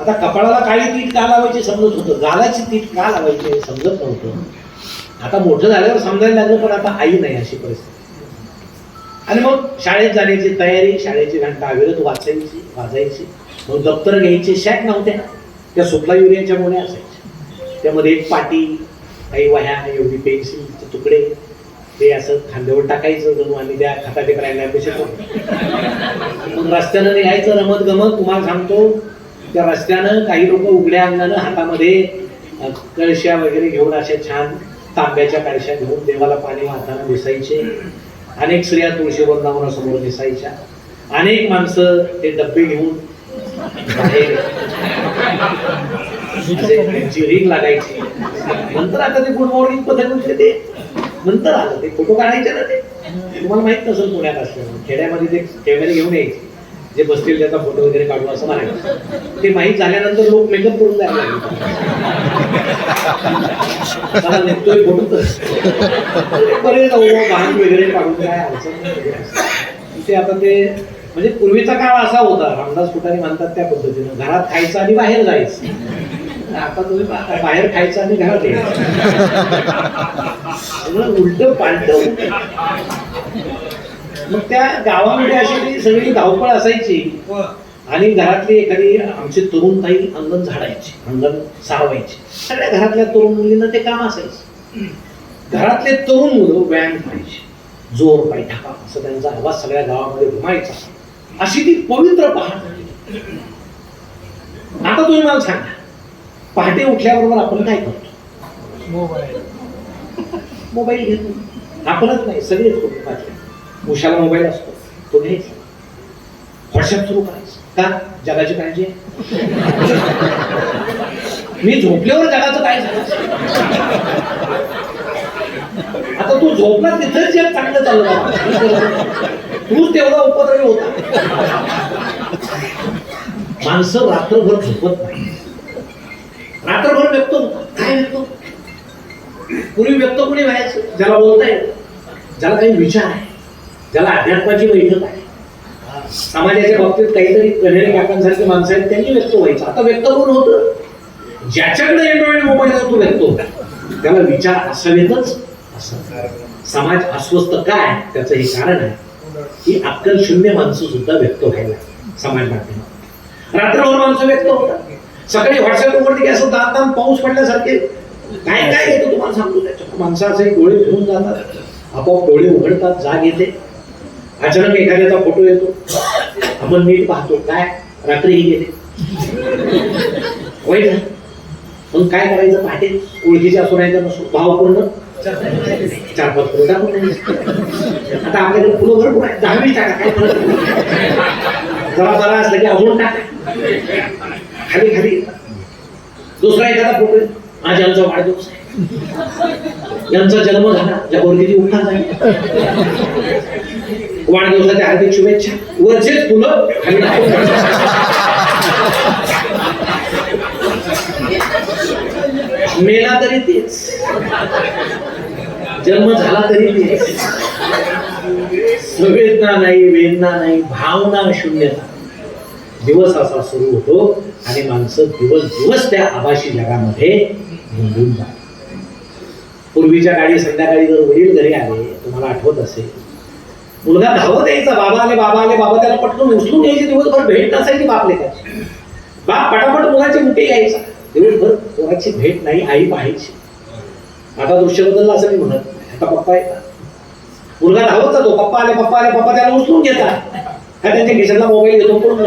आता कपाळाला काळी तीट का लावायची समजत होतं. गालाची तीट का लावायची हे समजत नव्हतं. आता मोठं झाल्यावर समजायला लागलं पण आता आई नाही अशी परिस्थिती. आणि मग शाळेत जाण्याची तयारी शाळेची घंटा अविरत वाचायची वाजायची. मग दप्तर घ्यायचे शॅक नव्हत्या त्या सुपला युरियाच्या मुळे असायच्या. त्यामध्ये एक पाटी काही वह्या एवढी पेन्सिलचे तुकडे. ते असं खांद्यावर टाकायचं जणू आणि त्या खताचे करायला मग रस्त्यानं निघायचं रमत गमत तुम्हाला सांगतो त्या रस्त्यानं काही लोक उघड्या अंगानं हातामध्ये कळश्या वगैरे घेऊन अशा छान तांब्याच्या कळश्या घेऊन देवाला पाणी वाहताना दिसायचे. अनेक स्त्रिया तुळशी वृंदावनासमोर दिसायच्या. अनेक माणसं ते डब्बे घेऊन रीग लागायची. नंतर आता ते गुड मॉर्निंग पथक म्हणजे ते नंतर आलं ते फोटो काढायचे ना ते. तुम्हाला माहीत नसेल पुण्यात असल्यामुळे. खेड्यामध्ये ते कॅमेरे घेऊन यायचे. जे बसतील त्याचा फोटो वगैरे काढू असं म्हणायचं ते माहीत झाल्यानंतर लोक मेकअप करून जायला निघतोय फोटो तर. बरे जाऊ वाहन वगैरे काढून काय अडचण ते आता ते म्हणजे पूर्वीचा काळ असा होता रामदास फुटाने म्हणतात त्या पद्धतीनं घरात खायचं आणि बाहेर जायचं. आता तुम्ही बाहेर खायचं आणि घरात यायचं. उलट पालट. मग त्या गावामध्ये अशी सगळी धावपळ असायची. आणि घरातली एखादी आमची तरुण ताई अंगण झाडायची अंगण सारवायची. सगळ्या घरातल्या तरुण मुलींना ते काम असायचं. घरातले तरुण मुलं व्यायाम पाहिजे जोर पाय ठाका असं त्यांचा आवाज सगळ्या गावामध्ये घुमायचा. अशी ती पवित्र पहाट. आता तुम्ही मला सांगा पहाटे उठल्याबरोबर आपण काय करतो? मोबाईल. घेतो. आपणच नाही सगळेच करतो पाहिजे उशाला मोबाईल असतो. तो घ्यायचा व्हॉट्सअप सुरू करायचं. का? जगाची काळजी मी झोपल्यावर जगाचं काय झालं? आता तू झोपला तिथंच जग चांगलं चाललं तू तेवढा उपद्रवी होता. माणसं रात्रभर झोपत नाही. रात्रभर व्यक्त होता काय व्यक्त पूर्वी व्यक्त कोणी व्हायचं? ज्याला बोलता येईल ज्याला काही विचार आहे. ज्याला अध्यात्माची बैठक आहे. समाजाच्या बाबतीत काहीतरी कन्हेरे काकांसारखे माणसं आहेत त्यांनी व्यक्त व्हायचं. आता व्यक्त कोण होतं. ज्याच्याकडे अँड्रॉइड मोबाईल तो व्यक्त होता. त्याला विचार असावेतच. असं. समाज अस्वस्थ काय? त्याचं हे कारण आहे की अक्कल शून्य माणसं सुद्धा व्यक्त व्हायला समाज माध्यमात. रात्रभर माणसं व्यक्त होतात. सकाळी व्हॉट्सअप वरती असं दात पाऊस पडल्यासारखे. काय काय येतं तुम्हाला सांगतो त्याच्यात माणसं असे डोळे फिरून जातात. आपोआप डोळे उघडतात जाग येते. अचानक एखाद्याचा फोटो येतो. आपण नीट पाहतो काय? रात्रीही गेले. वाईट मग काय करायचं पहाटे? ओळखीच्या सोडायचं नसो भावपूर्ण चार पाच फुलं टाकून आता आपल्याकडे फुलं भरपूर आहे. दहावी टाका काय जरा जरा असलं की अजून टाका. खाली खाली. दुसरा एखादा फोटो आहे. आज यांचा वाढदिवस आहे. यांचा जन्म झाला या बोर्गीची उठा नाही वाढदिवसाच्या हार्दिक शुभेच्छा. वरचेच फुलं खाली मेला तरी तेच. जन्म झाला तरी तेच. संवेदना नाही वेदना नाही भावना शून्यता दिवस असा सुरू होतो आणि माणसं दिवस दिवस त्या आभाशी जगामध्ये गुंतून जातात. पूर्वीच्या काळी संध्याकाळी जर वडील घरी आले तुम्हाला आठवत असेल मुलगा धावत यायचा बाबा आले बाबा आले बाबा त्याला पटकन उचलून घ्यायचे दिवसभर भेट नसायची बाप लेखाची बाप पटापट मुलाची मुठे यायचा दिवसभर कोणाची भेट नाही आई पाहायची. आता दृश्य बदललं असं मी म्हणत आता पप्पा येतात. मुलगा धावत जातो. पप्पा आले पप्पा आले पप्पा त्याला उचलून घेतात. काय त्यांच्या खिशातला मोबाईल घेतो पण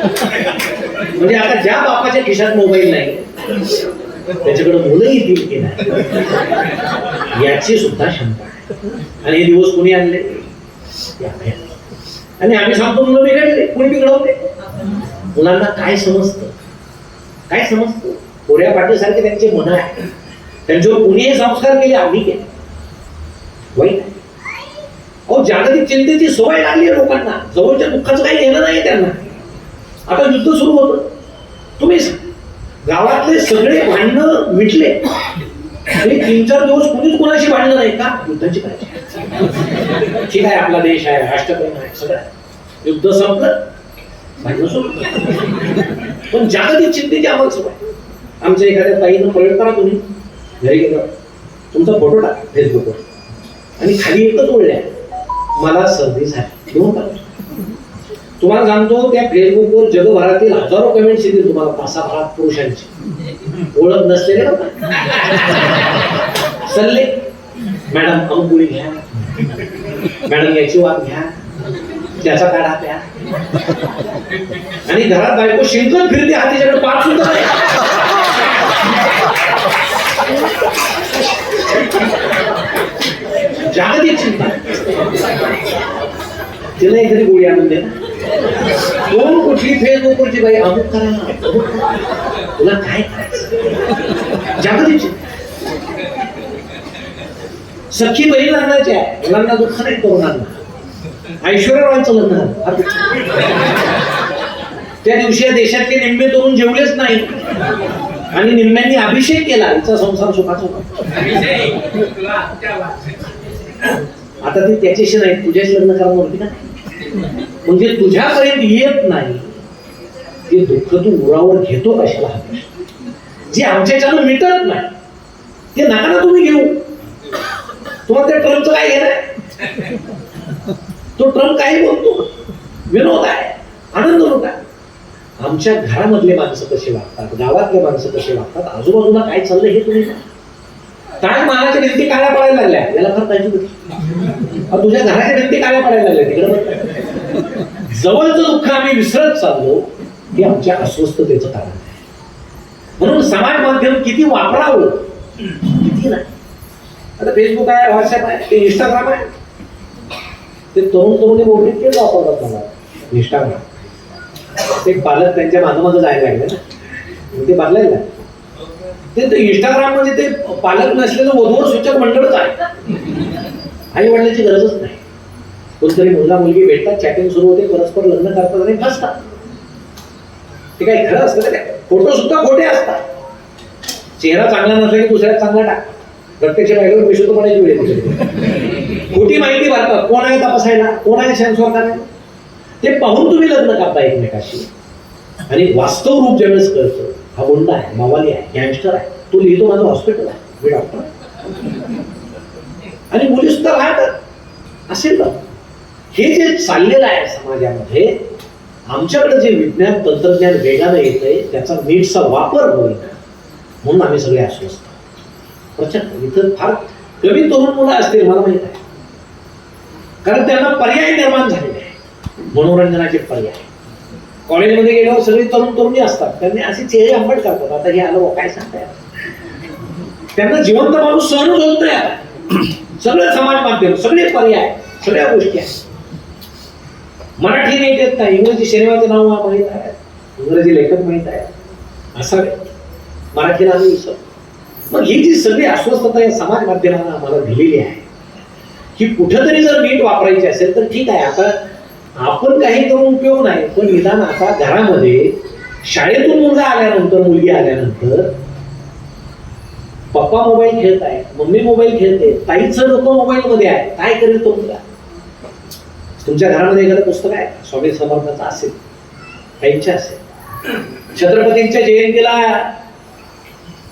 म्हणजे आता ज्या बापाच्या खिशात मोबाईल नाही त्याच्याकडे मुलं येतील की नाही याची सुद्धा शंका आहे. आणि हे दिवस कुणी आणले? आणले. आणि आम्ही सांगतो मुलं बिघडले कुणी बिघडवते? मुलांना काय समजतं? काय समजतं? कोऱ्या पाटीसारखे त्यांचे मन आहे त्यांच्यावर कुणी हे संस्कार केले आम्ही केले. वाईट आहे. अहो जागतिक चिंतेची सवय लागली आहे लोकांना. जवळच्या दुःखाचं काही घेणं नाही त्यांना. आता युद्ध सुरू होतं. तुम्ही गावातले सगळे भांडणं मिटले. तीन चार दिवस कुणीच कुणाशी भांडणं नाही का? युद्धाची करायची ठीक आहे आपला देश आहे राष्ट्रप्रेम आहे सगळं युद्ध संपलं भांडणं सुरू पण जागतिक चिंतेची आम्हाला सवय. आमच्या एखाद्या ताईनं प्रयोग करा तुम्ही. घरी गेलो. तुमचा फोटो टाक फेसबुकवर आणि खाली एकच ओळल्या मला सर्दी झाली. घेऊन टाक तुम्हाला सांगतो त्या फेसबुकवर जगभरातील हजारो कमेंट्स येतील तुम्हाला तासाभरात पुरुषांची. ओळख नसलेले सल्ले. मॅडम अंकुळी घ्या. मॅडम याची वाद घ्या. त्याचा काढा प्या. आणि घरात बायको शिंकत फिरते हातीच्याकडे पाच सुद्धा जागतिक चिंता. तिला एखादी गोळी आणून दे. कोण कुठली फेसबुकवरची बाई अमुक करा अमुक करा. तुला काय करायचं? जागतिक चिंता. सखी बहीण लग्नाची आहे. मुलांना दुःख नाही तरुणांना ऐश्वर्या लग्न झालं. त्या दिवशी या देशातले निम्मे तरुण जेवलेच नाही. आणि निम्म्यांनी अभिषेक केला तिचा संसार सुखाचा होता. आता ते त्याच्याशी नाही तुझ्याशी लग्न करा होती ना. म्हणजे तुझ्यापर्यंत येत नाही. ते दुःख तू मुळावर घेतो कशाला जे आमच्याच्यानं मिटत नाही ते नका ना तुम्ही घेऊ. तुम्हाला त्या ट्रम्पचं काय घेणार तो ट्रम्प काही बोलतो विनोद आहे आनंद लुटा आमच्या घरामधले माणसं कसे वागतात? गावातले माणसं कसे वागतात? आजूबाजूला काय चाललं हे तुम्ही काय मालाच्या भिंती काळ्या पडायला लागल्या? याला फार काळजी होती तुझ्या घराच्या भिंती काळ्या पडायला लागल्या तिकडे जवळचं दुःख आम्ही विसरत चाललो हे आमच्या अस्वस्थतेचं कारण आहे. म्हणून समाज माध्यम किती वापरावं? किती नाही. आता फेसबुक आहे व्हॉट्सअप आहे ते इंस्टाग्राम आहे. ते तरुण तरुणी बहुतेक तेच वापरतात मला. इंस्टाग्राम ते पालक त्यांच्या मागं जायला लागले ना. ते बदलायला ना ते इंस्टाग्राम म्हणजे ते पालक नसलेलं वधूवर सूचक मंडळच आहे. आई वडिलांची गरजच नाही. कोणतरी मुलगा मुलगी भेटतात चॅटिंग सुरू होते परस्पर लग्न करतात आणि फसतात ते काही खरं असतं का फोटो सुद्धा खोटे असतात. चेहरा चांगला नसला की दुसऱ्यात चांगला टाक. प्रत्यक्ष बायकोवर विशुद्ध पडायची वेळ खोटी माहिती भरतात कोण आहे तपासायला? कोण आहे सेन्सॉर करायला? ते पाहून तुम्ही लग्न करता एकमेकाशी. आणि वास्तव रूप ज्यावेळेस कळतं हा गुंडा आहे मावाली आहे गँगस्टर आहे तो लिहितो माझं हॉस्पिटल आहे मी डॉक्टर आणि मुली सुद्धा राहतात. असेल ना. हे जे चाललेलं आहे समाजामध्ये आमच्याकडे जे विज्ञान तंत्रज्ञान वेगानं येतंय त्याचा नीटचा वापर होईल म्हणून आम्ही सगळे अस्वस्थ. प्रचंड. इथं फार कमी तरुण मुलं असतील मला माहीत आहे. कारण त्यांना पर्याय निर्माण झाले मनोरंजनाचे पर्याय. कॉलेजमध्ये गेल्यावर सगळे तरुण तरुणी असतात. त्यांनी असे चेहरे आंबट करतात. आता हे आलो काय सांगताय? त्यांना जिवंत माणूस सहन होत नाही आता. समाज माध्यम सगळे पर्याय सगळ्या गोष्टी आहेत. मराठी नाही येत नाही. इंग्रजी सिनेमाचे नाव माहीत आहे. इंग्रजी लेखक माहीत आहे. असं मराठीला आम्ही विसर मग ही जी सगळी अस्वस्थता या समाज माध्यमांना आम्हाला दिलेली आहे ही कुठंतरी जर नीट वापरायची असेल तर ठीक आहे. आता आपण काही करून उपयोग नाही. पण निदान आता घरामध्ये शाळेतून मुलगा आल्यानंतर मुलगी आल्यानंतर पप्पा मोबाईल खेळत आहे मम्मी मोबाईल खेळते ताईचं डोकं मोबाईल मध्ये आहे. काय करेल तो मुलगा? तुमच्या घरामध्ये एखादं पुस्तक आहे? स्वामी समर्थाचं असेल. काहींच्या असेल. छत्रपतींच्या जयंतीला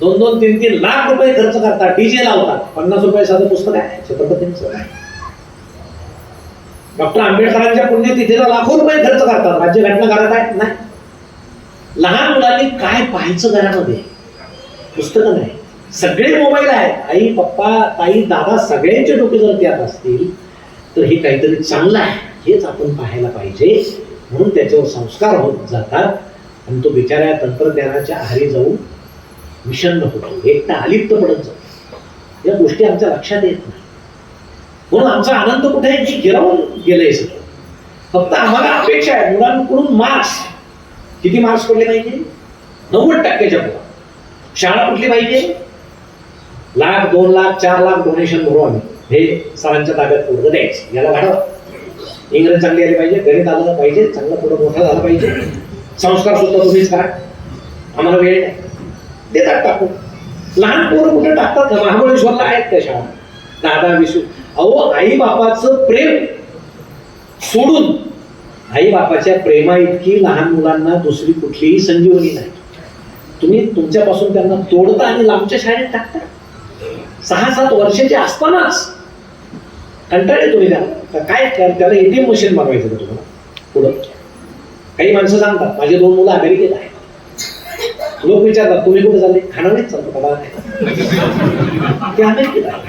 दोन दोन तीन तीन लाख रुपये खर्च करतात. डीजे लावतात. पन्नास रुपये साधं पुस्तक आहे. छत्रपतींचं. डॉक्टर आंबेडकरांच्या पुण्यतिथीला लाखो रुपये खर्च करतात. राज्यघटना घरात आहे नाही. लहान मुलांनी काय पाहायचं घरामध्ये? पुस्तकं नाही. सगळे मोबाईल आहेत. आई पप्पा ताई दादा सगळ्यांचे डोके जर त्यात असतील तर हे काहीतरी चांगलं आहे. हेच आपण पाहायला पाहिजे. म्हणून त्याच्यावर संस्कार होत जातात. आणि तो बिचाऱ्या तंत्रज्ञानाच्या आहारी जाऊन विषन्न होतो. एकटा अलिप्त पडत जातो. या गोष्टी आमच्या लक्षात येत नाही. म्हणून आमचा आनंद कुठे आहे? की गिरावून गेलंय सगळं. फक्त आम्हाला अपेक्षा आहे. मुलांकडून मार्क्स किती मार्क्स पडले पाहिजे नव्वद टक्क्याच्या पुढे. शाळा कुठली पाहिजे लाख दोन लाख चार लाख डोनेशन भरून आम्ही. हे सरांच्या ताब्यात पूर्ण द्यायचं. याला वाढवा. इंग्रज चांगली आली पाहिजे गणित आलं पाहिजे चांगलं पुढं मोठं झालं पाहिजे. संस्कार सुद्धा तुम्हीच करा. आम्हाला वेळ नाही. देतात टाकून. लहान पोरं कुठे टाकतात? महाबळेश्वरला आहेत त्या शाळा. दादा विसू अहो आई बापाचं प्रेम सोडून आई बापाच्या प्रेमा इतकी लहान मुलांना दुसरी कुठलीही संजीवनी नाही. तुम्ही तुमच्यापासून त्यांना तोडता आणि लांबच्या शाळेत टाकता. सहा सात वर्षाचे असतानाच कंटाळे तुम्ही त्याला. काय काय ए त्याला एटीएम मशीन मागवायचं का तुम्हाला? पुढं. काही माणसं सांगतात माझे दोन मुलं अमेरिकेत आहेत. लोक विचारतात तुम्ही कुठे चालले? खाणारेच चालतो का? ते अमेरिकेत आहे.